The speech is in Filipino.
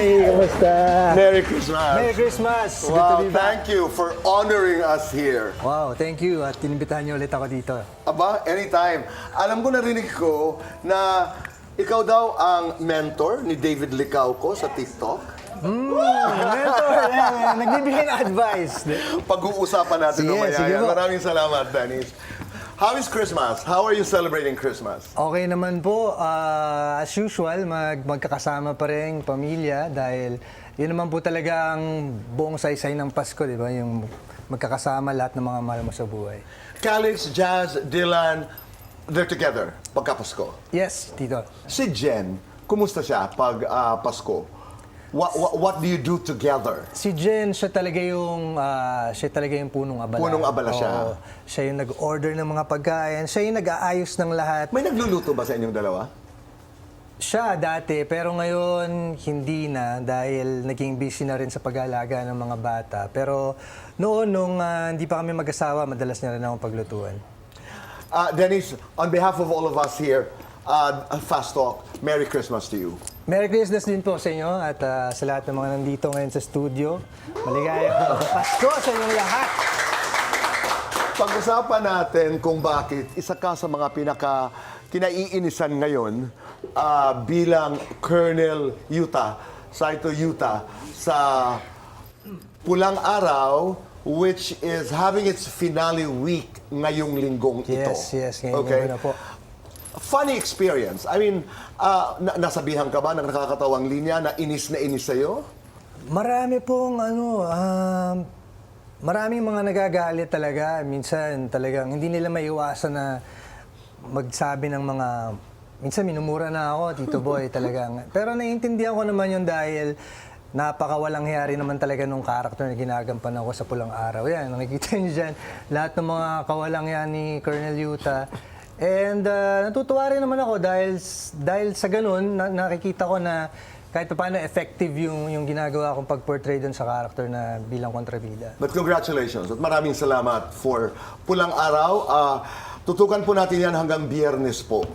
Hi! Kamusta? Merry Christmas! Merry Christmas! Good to Wow, be back. thank you for honoring us here. Wow, thank you at inimbitahan niyo ulit ako dito. Aba, anytime. Alam ko narinig ko na ikaw daw ang mentor ni David Licauco sa TikTok. Mentor, yan, nagbibigay ng advice. Pag-uusapan natin Sige, mamaya sige yan. po. Maraming salamat, Dennis. How is Christmas? How are you celebrating Christmas? Okay naman po, ah, as usual, mag magkakasama pa rin pamilya dahil yun naman po talaga ang buong saysay ng Pasko, di ba? Yung magkakasama lahat ng mga mahal mo sa buhay. Calix, Jazz, Dylan, they're together pagka-Pasko. Yes, Tito. Si Jen, kumusta siya pag ah, Pasko? What, what, what do you do together? Si Jen, siya talaga yung, ah, siya talaga yung punong abala. Punong abala siya. Oo. siya yung nag-order ng mga pagkain. Siya yung nag-aayos ng lahat. May nagluluto ba sa inyong dalawa? Siya dati, pero ngayon hindi na dahil naging busy na rin sa pag-aalaga ng mga bata. Pero noon, nung ah, hindi pa kami mag-asawa, madalas niya rin akong paglutuan. Uh, Dennis, on behalf of all of us here, uh, Fast Talk, Merry Christmas to you. Merry Christmas din po sa inyo at ah, sa lahat ng mga nandito ngayon sa studio. Maligayang Pasko sa inyong lahat! Pag-usapan natin kung bakit isa ka sa mga pinaka kinaiinisan ngayon ah, bilang Colonel Utah, Saito Utah, sa Pulang Araw, which is having its finale week ngayong linggong ito. Yes, yes, ngayong linggo na po. Funny experience. I mean, ah, na- nasabihan ka ba ng nakakatawang linya na inis na inis sa'yo? Marami pong ano, um, maraming mga nagagalit talaga. Minsan talagang hindi nila maiwasan na magsabi ng mga minsan minumura na ako, Tito Boy talagang. Pero naiintindihan ko naman yun dahil napakawalang hiyari naman talaga nung character na ginagampan ako sa Pulang Araw. Yan, nakikita niyo dyan, lahat ng mga kawalang yan ni Colonel Yuta. And uh, natutuwa rin naman ako dahil dahil sa ganun, na- nakikita ko na kahit pa paano effective yung, yung ginagawa kong pag-portray doon sa character na bilang kontrabida. But congratulations at maraming salamat for Pulang Araw. Ah, tutukan po natin yan hanggang biyernes po.